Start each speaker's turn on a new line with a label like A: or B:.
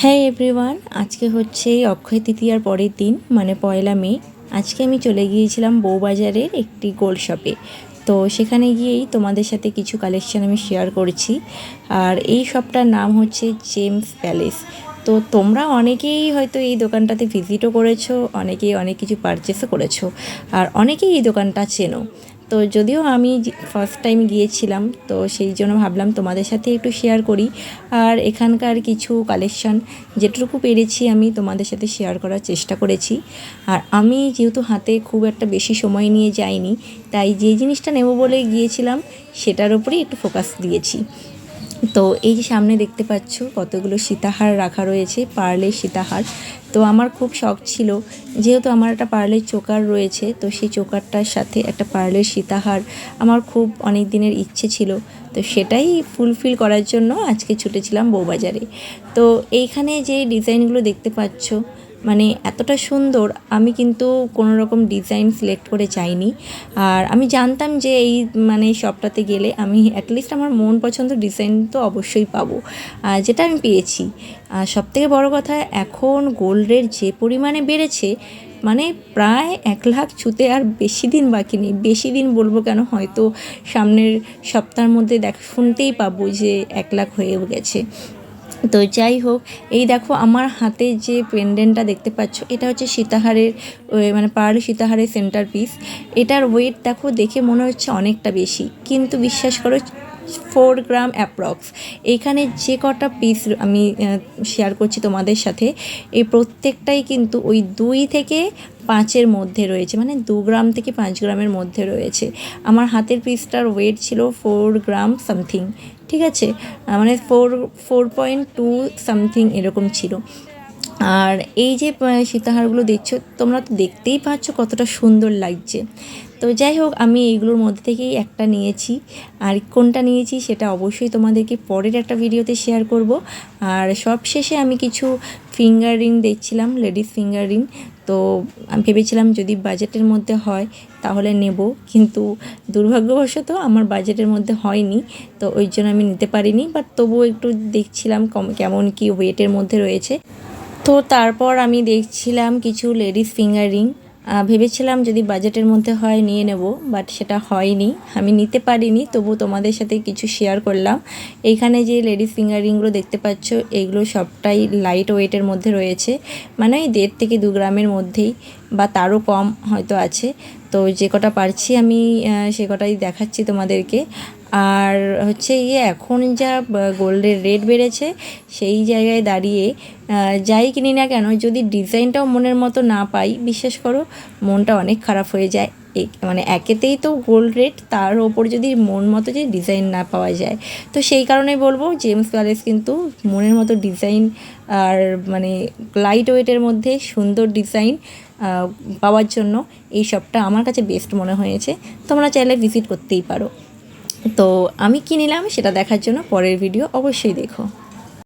A: হ্যাঁ এভরিওয়ান আজকে হচ্ছে অক্ষয় তৃতীয়ার পরের দিন মানে পয়লা মে। আজকে আমি চলে গিয়েছিলাম বউবাজারের একটি গোল্ড শপে। তো সেখানে গিয়েই তোমাদের সাথে কিছু কালেকশন আমি শেয়ার করেছি। আর এই শপটার নাম হচ্ছে জেমস প্যালেস। তো তোমরা অনেকেই হয়তো এই দোকানটাতে ভিজিটও করেছ, অনেকেই অনেক কিছু পারচেসও করেছ। আর অনেকেই এই দোকানটা চেনো। তো যদিও আমি ফার্স্ট টাইম গিয়েছিলাম, তো সেই জন্য ভাবলাম তোমাদের সাথে একটু শেয়ার করি। আর এখানকার কিছু কালেকশন যেটুকু পেরেছি আমি তোমাদের সাথে শেয়ার করার চেষ্টা করেছি। আর আমি যেহেতু হাতে খুব একটা বেশি সময় নিয়ে যাইনি, তাই যে জিনিসটা নেব বলে গিয়েছিলাম, সেটার উপরেই একটু ফোকাস দিয়েছি। তো এই যে সামনে দেখতে পাচ্ছ কতগুলো সীতাহার রাখা রয়েছে, পার্লের সীতাহার। তো আমার খুব শখ ছিল, যেহেতু আমার একটা পার্লের চোকার রয়েছে, তো সেই চোকারটার সাথে একটা পার্লের সীতাহার আমার খুব অনেক দিনের ইচ্ছে ছিল। তো সেটাই ফুলফিল করার জন্য আজকে ছুটেছিলাম বউবাজারে। তো এইখানে যে ডিজাইনগুলো দেখতে পাচ্ছ মানে এতটা সুন্দর, আমি কিন্তু কোনো রকম ডিজাইন সিলেক্ট করে চাইনি। আর আমি জানতাম যে এই মানে শপটাতে গেলে আমি অ্যাটলিস্ট আমার মন পছন্দ ডিজাইন তো অবশ্যই পাবো। যেটা আমি পেয়েছি। আর সবথেকে বড় কথা, এখন গোল্ডের যে পরিমাণে বেড়েছে মানে প্রায় এক লাখ ছুতে আর বেশি দিন বাকি নেই। বেশি দিন বলব কেন, হয়তো সামনের সপ্তাহের মধ্যে দেখ, শুনতেই পাবো যে এক লাখ হয়েও গেছে। তো যাই হোক, এই দেখো আমার হাতে যে পেন্ডেন্টটা দেখতে পাচ্ছ, এটা হচ্ছে সীতাহারের মানে পার্ল সীতাহারের সেন্টার পিস এটার ওয়েট দেখো দেখে মনে হচ্ছে অনেকটা বেশি। কিন্তু বিশ্বাস করো ফোর গ্রাম অ্যাপ্রক্স এখানে যে কটা পিস আমি শেয়ার করছি তোমাদের সাথে, এই প্রত্যেকটাই কিন্তু ওই দুই থেকে পাঁচের মধ্যে রয়েছে মানে দু গ্রাম থেকে পাঁচ গ্রামের মধ্যে রয়েছে। আমার হাতের পিসটার ওয়েট ছিল ফোর গ্রাম সামথিং ঠিক আছে? মানে four four point two something এরকম ছিল। আর এই যে সীতাহারগুলো দেখছ, তোমরা তো দেখতেই পাচ্ছ কতটা সুন্দর লাগছে। তো যাই হোক, আমি এইগুলোর মধ্যে থেকেই একটা নিয়েছি। আর কোনটা নিয়েছি সেটা অবশ্যই তোমাদেরকে পরের একটা ভিডিওতে শেয়ার করব। আর সব শেষে আমি কিছু ফিঙ্গার রিং দেখছিলাম লেডিস ফিঙ্গার রিং তো আমি ভেবেছিলাম যদি বাজেটের মধ্যে হয়, তাহলে নেব। কিন্তু দুর্ভাগ্যবশত আমার বাজেটের মধ্যে হয়নি। তো ওই জন্য আমি নিতে পারিনি বাট তবুও একটু দেখছিলাম কম- কেমন কি ওয়েটের মধ্যে রয়েছে। তো তারপর আমি দেখছিলাম কিছু লেডিস ফিঙ্গার। রিং ভেবেছিলাম যদি বাজেটের মধ্যে হয় নিয়ে নেব, বাট সেটা হয়নি। আমি নিতে পারিনি, তবু তোমাদের সাথে কিছু শেয়ার করলাম। এইখানে যে লেডিস ফিঙ্গার রিংগুলো দেখতে পাচ্ছ এইগুলো সবটাই লাইট ওয়েটের মধ্যে রয়েছে। মানে ওই দেড় থেকে দু গ্রামের মধ্যেই, বা তারও কম হয়তো আছে। তো যে কটা পারছি আমি সে কটাই দেখাচ্ছি তোমাদেরকে। আর হচ্ছে ইয়ে এখন যা গোল্ডের রেট বেড়েছে, সেই জায়গায় দাঁড়িয়ে যাই কিনি না কেন, যদি ডিজাইনটাও মনের মতো না পাই, বিশ্বাস করো, মনটা অনেক খারাপ হয়ে যায়। মানে একেতেই তো গোল্ড রেট, তার ওপর যদি মন মতো যে ডিজাইন না পাওয়া যায়। তো সেই কারণে বলব, জেমস প্যালেস কিন্তু মনের মতো ডিজাইন আর মানে লাইট ওয়েটের মধ্যে সুন্দর ডিজাইন পাওয়ার জন্য এই সবটা আমার কাছে বেস্ট মনে হয়েছে। তোমরা চাইলে ভিজিট করতেই পারো। তো আমি কী নিলাম সেটা দেখার জন্য পরের ভিডিও অবশ্যই দেখো।